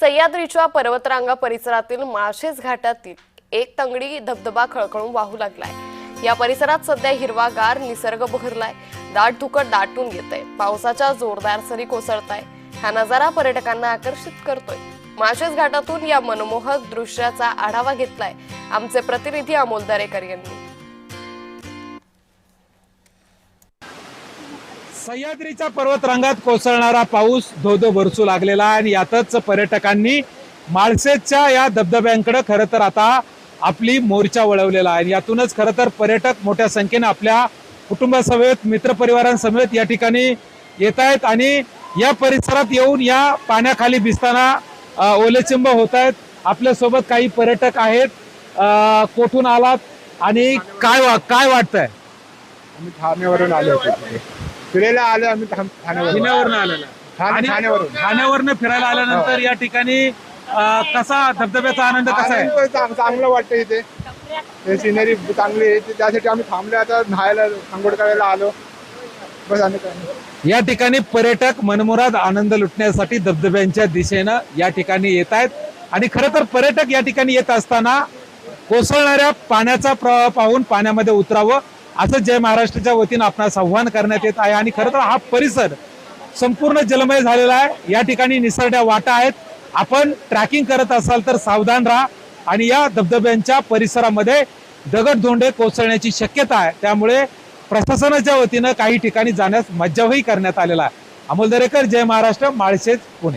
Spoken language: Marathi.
सह्याद्रीच्या पर्वतरांगा परिसरातील माळशेज घाटातील एक तंगडी धबधबा खळखळून वाहू लागलाय. या परिसरात सध्या हिरवागार निसर्ग बहरलाय. दाट धुकट दाटून येतंय. पावसाच्या जोरदार सरी कोसळताय. हा नजारा पर्यटकांना आकर्षित करतोय. माळशेज घाटातून या मनमोहक दृश्याचा आढावा घेतलाय आमचे प्रतिनिधी अमोल दरेकर यांनी. सह्याद्रीच्या पर्वतरांगात कोसळणारा पाऊस धोधो बरसू लागलेला आहे आणि यातच पर्यटकांनी माळशेजच्या या धबधब्यांकडे खरं तर आता आपली मोर्चा वळवलेला आहे. यातूनच खरं तर पर्यटक मोठ्या संख्येने आपल्या कुटुंबासमेत मित्रपरिवारांसमेत या ठिकाणी येत आहेत आणि या परिसरात येऊन या पाण्याखाली भिजताना ओलेचिंब होत आहेत. आपल्यासोबत काही पर्यटक आहेत. कोठून आलात आणि काय वा काय वाटतंय? आम्ही ठाण्यावरून आलो होतो. फिरायला आलो आम्ही ठाण- ठाण्यावरून. पुण्यावरून आलेला. ठाणे- आणि ठाण्यावरून. ठाण्यावरनं फिरायला आल्यानंतर या ठिकाणी अं, कसा धबधब्याचा आनंद कसा आहे? आनंद चांग- चांगलं वाटतं इथे. हे सिनरी चांगली आहे. ते- त्यासाठी आम्ही थांबलो आता न्हायला आंघोळ करायला आलो. बस आणि काय नाही. या ठिकाणी पर्यटक मनमुराद आनंद लुटण्यासाठी धबधब्यांच्या दिशेनं या ठिकाणी येत आहेत. आणि खरं तर पर्यटक या ठिकाणी येत असताना कोसळणाऱ्या पाण्याचा प्रवाह पाहून पाण्यामध्ये उतरावं असं जय महाराष्ट्राच्या वतीनं आपणास आव्हान करण्यात येत आहे. आणि खरं तर हा परिसर संपूर्ण जलमय झालेला आहे. या ठिकाणी निसरड्या वाटा आहेत. आपण ट्रॅकिंग करत असाल तर सावधान राहा. आणि या धबधब्यांच्या परिसरामध्ये दगडधोंडे कोसळण्याची शक्यता आहे. त्यामुळे प्रशासनाच्या वतीनं काही ठिकाणी जाण्यास मज्जावही करण्यात आलेला आहे. अमोल दरेकर जय महाराष्ट्र माळशेज पुणे.